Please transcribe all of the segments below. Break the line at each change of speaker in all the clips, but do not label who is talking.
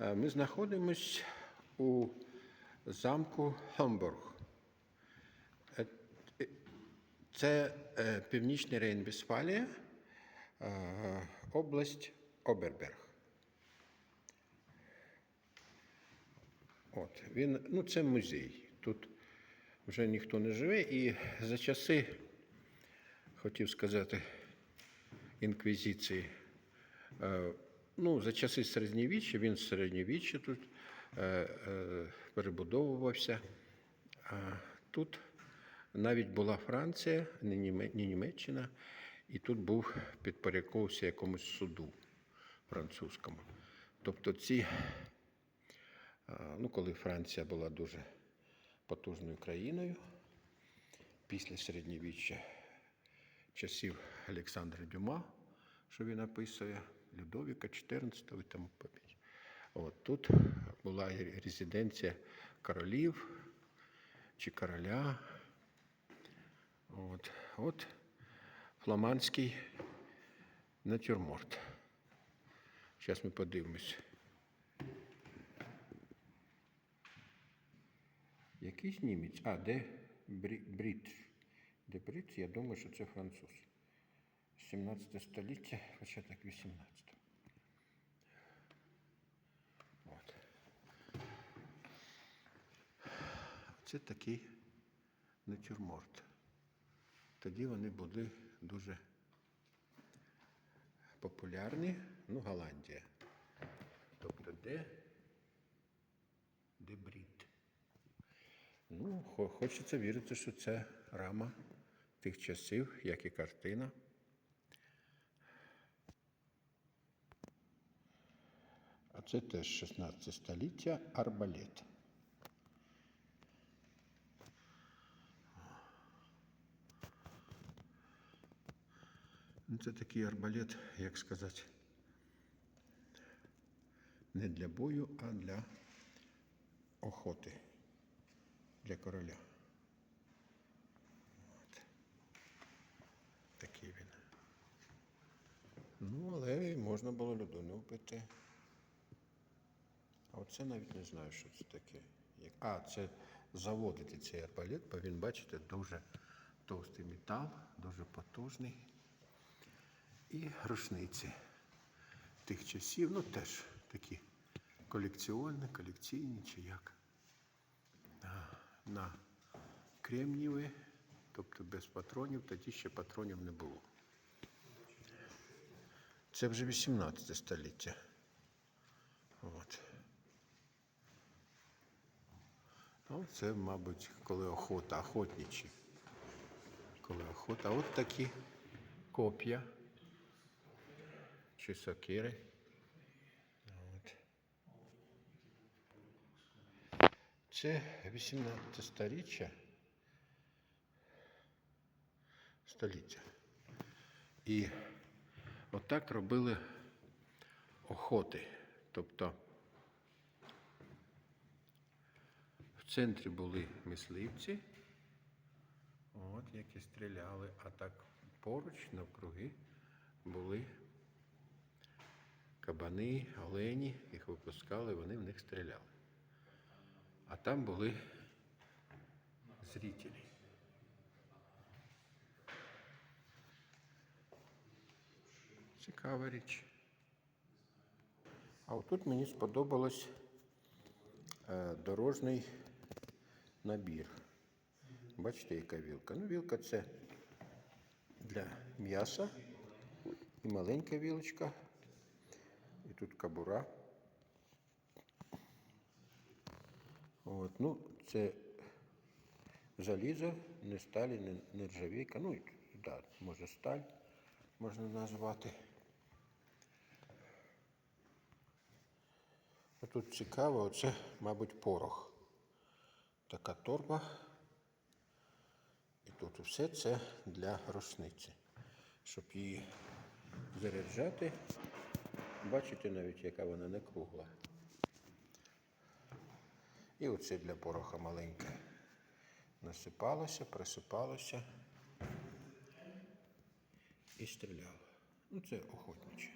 Е, Ми знаходимось у замку Хамбург. Е, е, Це північний Рейн-Вестфалія, область Оберберг. От, він, ну, це музей. Тут вже ніхто не живе. І за часи, хотів сказати, інквізиції, ну, за часи середньовіччя, він з середньовіччя тут е, е, перебудовувався. А тут навіть була Франція, не не Німеччина, і тут був підпорядковувався якомусь суду французькому. Тобто ці Ну, коли Франція була дуже потужною країною після середньовіччя часів Олександра Дюма, що він описує, Людовіка XIV і тому подібне. От тут була резиденція королів чи короля. От, от фламандський натюрморт. Зараз ми подивимось. Якийсь німець. А, де Брі... Брідж? Де Брідж? Я думаю, що це француз. 17 століття, початок 18. От. Це такий натюрморт. Тоді вони були дуже популярні. Ну, Голландія. Тобто де? Де Брід? Ну, хочеться вірити, що це рама тих часів, як і картина. Це теж 16 століття арбалет. Ну, Це такий арбалет, як сказати, не для бою, а для охоти для короля. От. Такий він. Ну, але можна було людину вбити. Оце навіть не знаю, що це таке. А, це заводити цей арбалет, бо він, бачите, дуже товстий метал, дуже потужний. І рушниці тих часів, ну теж такі колекціонні, колекційні чи як на кремнієві, тобто без патронів, тоді ще патронів не було. Це вже 18 століття. От. Ну, це, мабуть, коли охота, охотничі. Коли охота. От такі коп'я чи сокири. От. Це 18 сторіччя. Століття. І отак робили охоти. Тобто в центрі були мисливці, от, які стріляли, а так поруч навкруги були кабани, олені, їх випускали, вони в них стріляли. А там були зрителі. Цікава річ. А отут мені сподобалось е, дорожній набір. Бачите, яка вілка? Ну, вілка це для м'яса і маленька вілочка. І тут кабура. От, ну, це залізо, не сталі, не, не ржавійка. Ну, да, може сталь можна назвати. А Тут цікаво, оце, мабуть, порох. Така торба. І тут все це для рушниці. Щоб її заряджати. Бачите навіть, яка вона не кругла. І оце для пороха маленьке. Насипалося, присипалося і стріляло. Ну, це охотниче.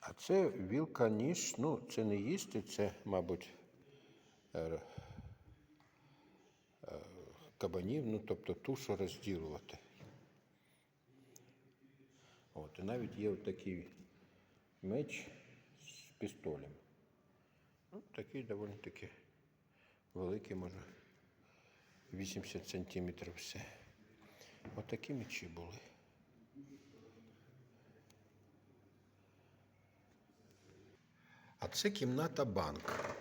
А це вілка ніж, ну, це не їсти, це, мабуть, кабанів, ну, тобто тушу розділувати. От, і навіть є такий меч з пістолем. Ну, такий доволі таки великий, може 80 сантиметрів все. Отакі мечі були. А це кімната банк.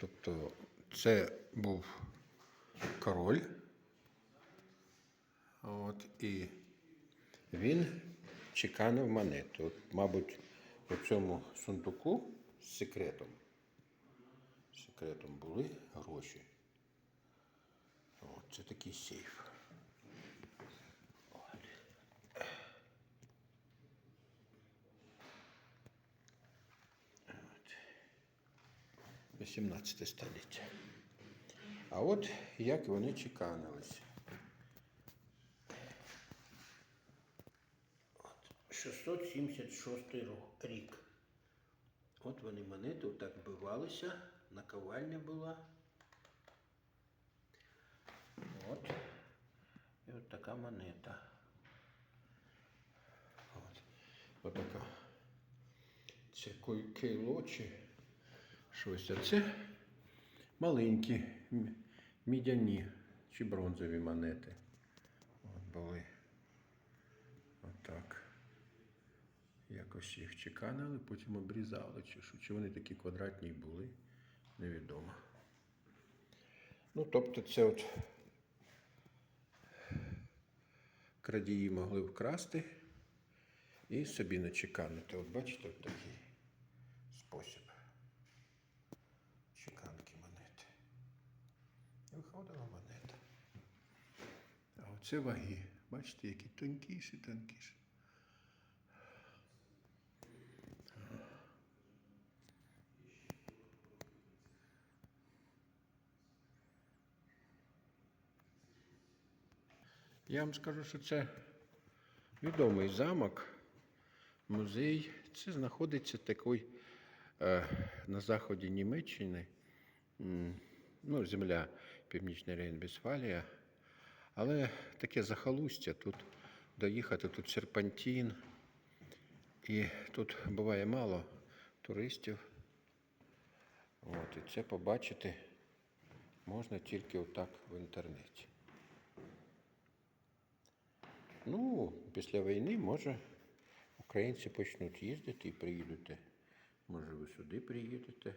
Тобто це був король. От, і він чеканив монету. От, мабуть, у цьому сундуку з секретом. Секретом були гроші. От, це такий сейф. От. 18 століття. А от як вони чеканилися. От, 676 ро- рік. От вони монети отак вбивалися, наковальня була. От. І от така монета. От. От така. Це кейло чи щось. А це маленькі мідяні чи бронзові монети. От були. Отак. Якось їх чеканили, потім обрізали, чи. Чи вони такі квадратні були, невідомо. Ну, тобто, це от крадії могли вкрасти і собі начеканити. От бачите, от такий спосіб чеканки монети. І виходила монета. А оце ваги. Бачите, які тонкіші, тонкіші. Я вам скажу, що це відомий замок, музей. Це знаходиться такий е, на заході Німеччини. Ну, земля Північна Рейн-Вестфалія. Але таке захолустя. Тут доїхати, тут серпантин. І тут буває мало туристів. От, і це побачити можна тільки отак в інтернеті. Ну, після війни, може, українці почнуть їздити і приїдете. Може, ви сюди приїдете.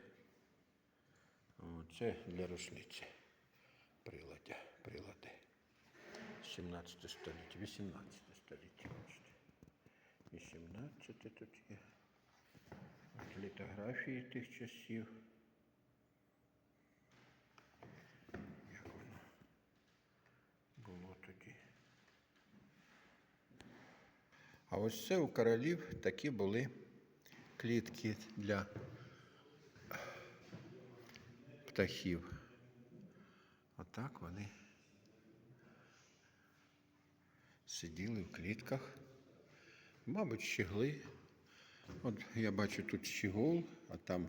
Це для рушниці. 17 століття, 18 століття. бачите. 18 тут є. От літографії тих часів. Як воно було тоді. А ось це у королів такі були клітки для птахів. Отак вони сиділи в клітках. Мабуть, щегли. От я бачу тут щегол, а там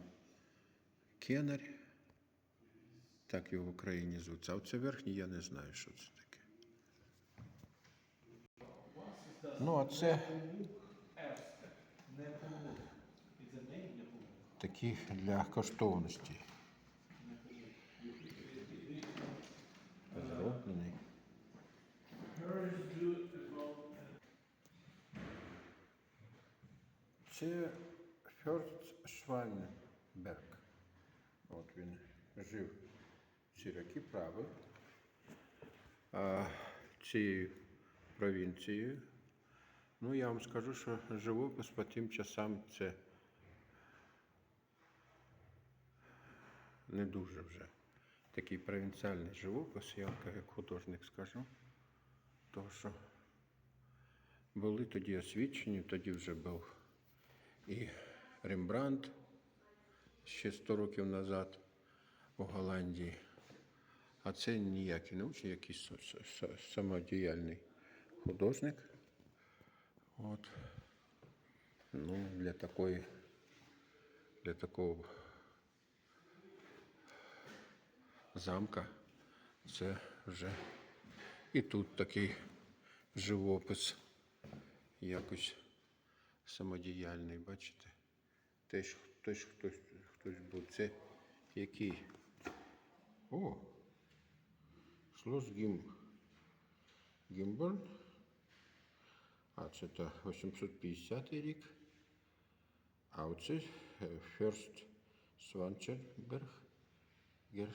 кенарь. Так його в Україні звуться. А оце верхній я не знаю, що це таке. Ну, а це такі для коштовності. Зроблений. Це Фьорст Швайнберг. От він жив ці роки правив цією провінцією. Ну, я вам скажу, що живопис по тим часам це не дуже вже. Такий провінціальний живопис, я як художник скажу. Тому що були тоді освічені, тоді вже був і Рембрандт ще 100 років назад у Голландії. А це ніякий не учень, якийсь самодіяльний художник. От. Ну, для такої, для такого замка це вже і тут такий живопис якось самодіяльний, бачите? Теж, теж хтось, хтось був. Це який? О! Шлос Гім. Гімборн. А це та 850 рік. А оце е, Ферст Сванчерберг. Гер...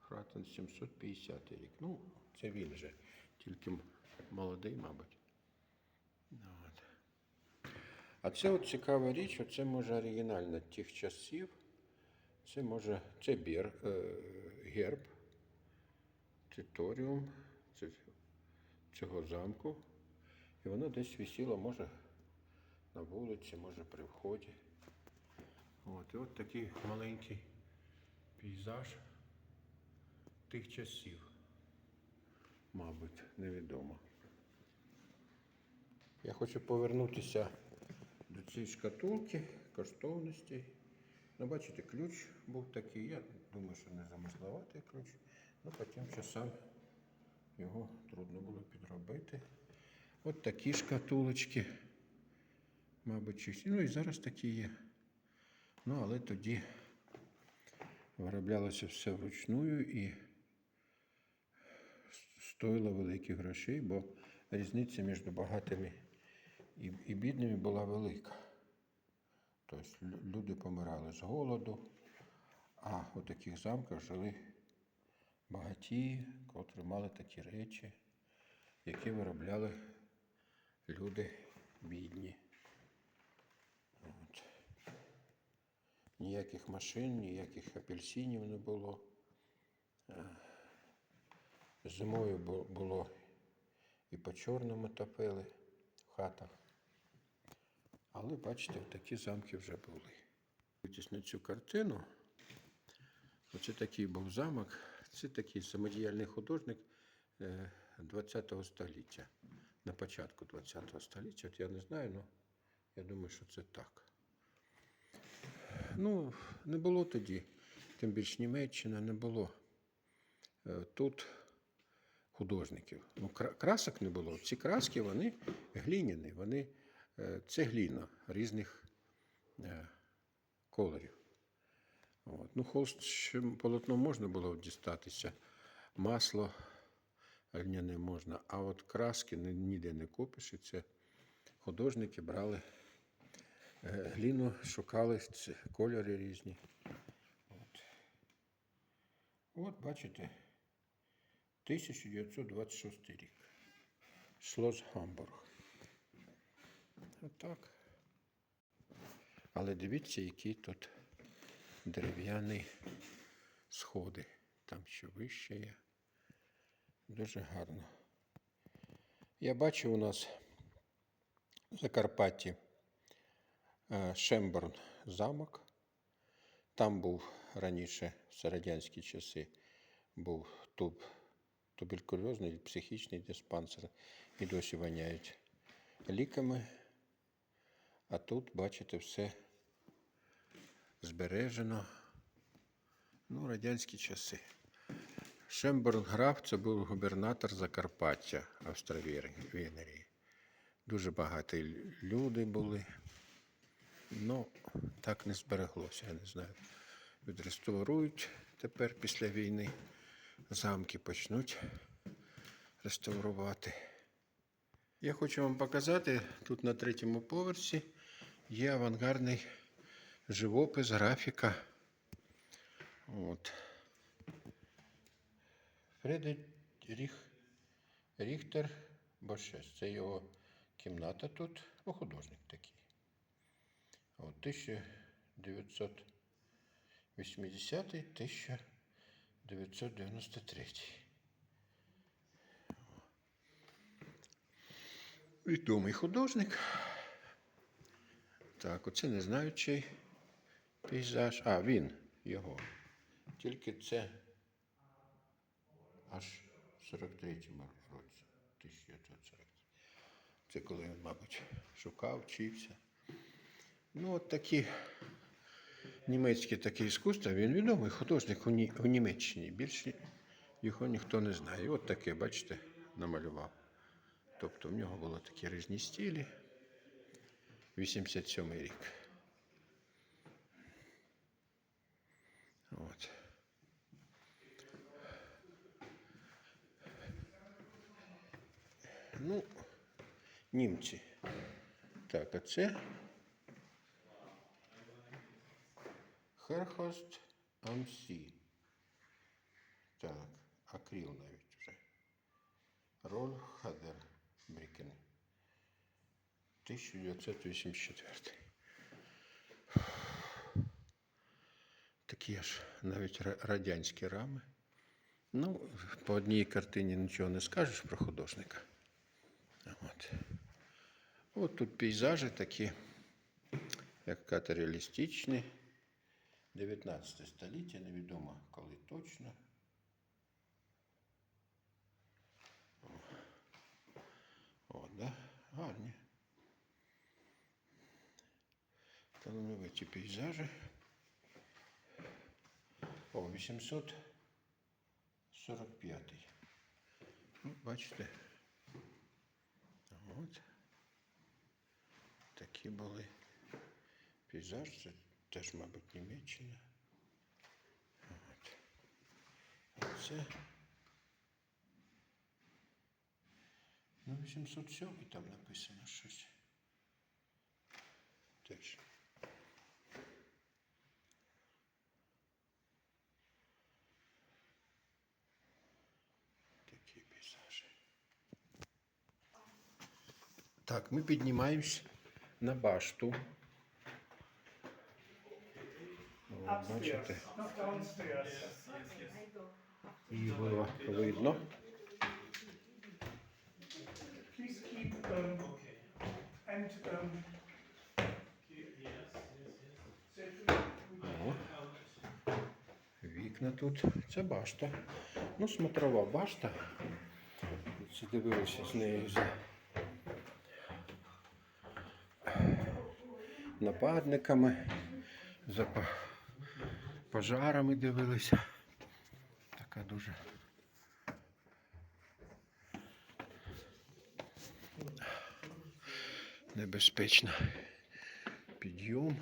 Фратен 750 рік. Ну, це він же, тільки молодий, мабуть. Ну. А це от цікава річ, оце може оригінально тих часів. Це може це бір, е, герб, територіум це, цього замку. І воно десь висіло, може на вулиці, може при вході. От, і от такий маленький пейзаж тих часів, мабуть, невідомо. Я хочу повернутися до цієї шкатулки, коштовностей. Ну, бачите, ключ був такий. Я думаю, що не замисловатий ключ. Ну, по тим часам його трудно було підробити. От такі шкатулочки, мабуть, чи. Ну і зараз такі є. Ну, але тоді вироблялося все вручную і стоїло великих грошей, бо різниця між багатими і, і бідними була велика. Тобто люди помирали з голоду, а у таких замках жили багаті, котрі мали такі речі, які виробляли люди бідні. От. Ніяких машин, ніяких апельсинів не було. Е, Зимою було і по чорному топили в хатах. Але бачите, такі замки вже були. Дивитесь на цю картину. Оце такий був замок. Це такий самодіяльний художник е, 20-го століття. На початку 20-го століття. От я не знаю, але я думаю, що це так. Ну, не було тоді, тим більш Німеччина не було. Е, Тут художників. Ну, красок не було. Ці краски вони глиняні, вони е, це гліна різних е, кольорів. От. Ну, холст полотно можна було дістатися, масло глиняне можна, а от краски ніде не купиш. І це художники брали е, гліну, шукали кольори різні. От, от бачите, 1926 рік. Шлос Гамбург. Отак. Але дивіться, які тут дерев'яні сходи. Там ще вище є. Дуже гарно. Я бачив у нас в Закарпатті е, Шемборн замок. Там був раніше, в радянські часи, був туб туберкульозний, психічний диспансер. І досі воняють ліками. А тут, бачите, все збережено. Ну, радянські часи. Шемберн граф це був губернатор Закарпаття Австро-Венгрії. Дуже багаті люди були. Ну, так не збереглося, я не знаю. Відреставрують тепер після війни. Замки почнуть реставрувати. Я хочу вам показати, тут на третьому поверсі є авангардний живопис, графіка. От. Фредеріх Ріхтер Бошес. Це його кімната тут. Ну, художник такий. От 1980 1993 Відомий художник. Так, оце не знаю пейзаж. А, він його. Тільки це аж в 43-му році. 1943. Це коли він, мабуть, шукав, вчився. Ну, от такі німецькі такі іскусства. Він відомий художник у, Ні- у Німеччині. Більше його ніхто не знає. І от таке, бачите, намалював. Тобто в нього були такі різні стилі. 87 рік. От. Ну, німці. Так, а це Херхост Амсі. Так, акрил навіть вже. Роль 1984. Такі аж навіть радянські рами. Ну, по одній картині нічого не скажеш про художника. От. От тут пейзажі такі, як казати, реалістичні. 19 століття, невідомо коли точно. О да? гарні. Талановиті пейзажі. О, 845. Ну, бачите. От. Такі були. Пейзаж, це теж, мабуть, Німеччина. От. А це. Ну, 807 там написано щось. Теж. Такі пейзажі. Так, ми піднімаємось на башту. Бачите, її було видно. О, вікна тут. Це башта. Ну, смотрова башта. Це дивилися з нею нападниками, за пожарами дивилися. Така дуже. Небезпечна. Підйом.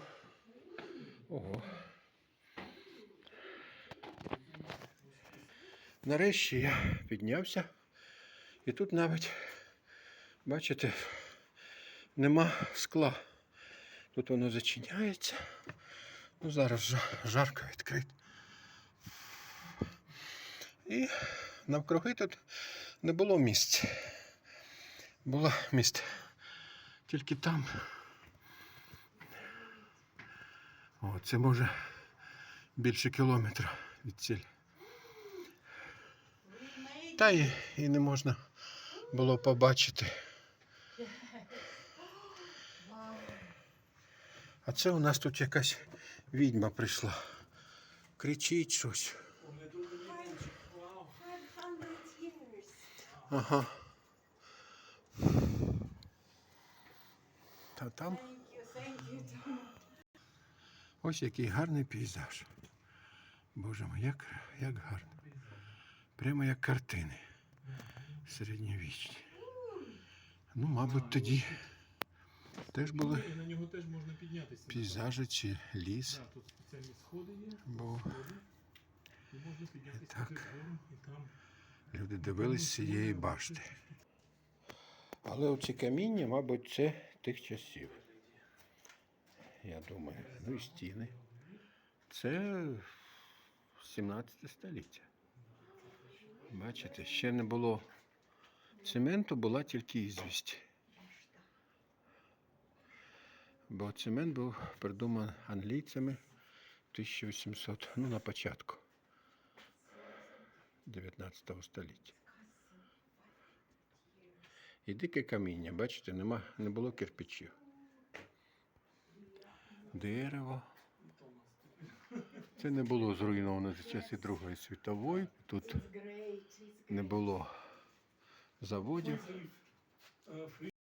Ого. Нарешті я піднявся. І тут навіть, бачите, нема скла. Тут воно зачиняється. Ну, зараз жа- жарко відкрито. І навкруги тут не було місць. Було місце тільки там. О, це може більше кілометра від цілі. Та і, і не можна було побачити. А це у нас тут якась відьма прийшла. Кричить щось. Ага. Та там ось який гарний пейзаж. Боже мій, як, як гарно. Прямо як картини. Середньовічні. Ну, мабуть, тоді теж були
І на нього теж можна піднятися.
пейзажі чи ліс.
Так, тут спеціальні сходи є,
Бо
сходи. І можна піднятися
Так.
і там.
люди дивились цієї башти. Але оці каміння, мабуть, це тих часів. Я думаю. Ну і стіни. Це 17 століття. Бачите, ще не було цементу, була тільки ізвість. Бо цемент був придуманий англійцями 1800, ну на початку 19 століття. І дике каміння, бачите, нема, не було кирпичів. Дерево. Це не було зруйновано за часи Другої світової. Тут не було заводів.
Е,